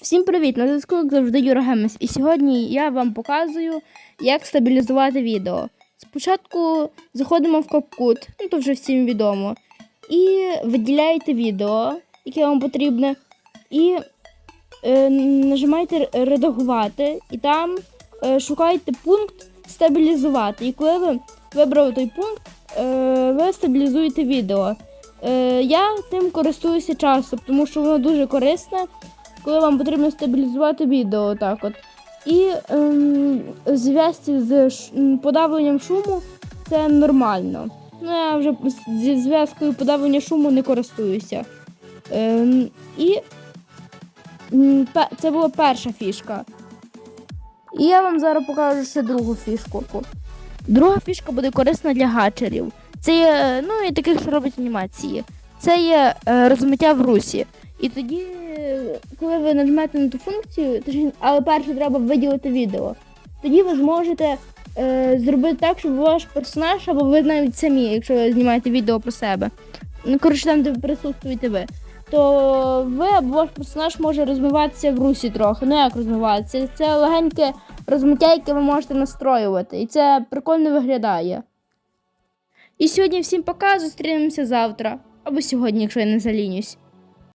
Всім привіт! На зв'язку як завжди Юра Гемес. І сьогодні я вам показую, як стабілізувати відео. Спочатку заходимо в CapCut, ну то вже всім відомо, і виділяєте відео, яке вам потрібне, і е, нажимаєте редагувати, і там е, шукаєте пункт стабілізувати. І коли ви вибрали той пункт, е, ви стабілізуєте відео. Е, я тим користуюся часто, тому що воно дуже корисне коли вам потрібно стабілізувати відео так от. І ем, зв'язці з подавленням шуму це нормально. Ну, я вже зі зв'язкою подавлення шуму не користуюся. Ем, і це була перша фішка. І я вам зараз покажу ще другу фішку. Друга фішка буде корисна для гачерів. Це є, е, ну і таких, що роблять анімації. Це є е, розмиття в русі. І тоді, коли ви нажмете на ту функцію, але перше треба виділити відео, тоді ви зможете е, зробити так, щоб ваш персонаж, або ви навіть самі, якщо ви знімаєте відео про себе, ну коротше там, де присутствуєте ви, то ви або ваш персонаж може розмиватися в русі трохи. Ну як розмиватися? Це легеньке розмиття, яке ви можете настроювати. І це прикольно виглядає. І сьогодні всім пока, зустрінемося завтра. Або сьогодні, якщо я не залінюсь.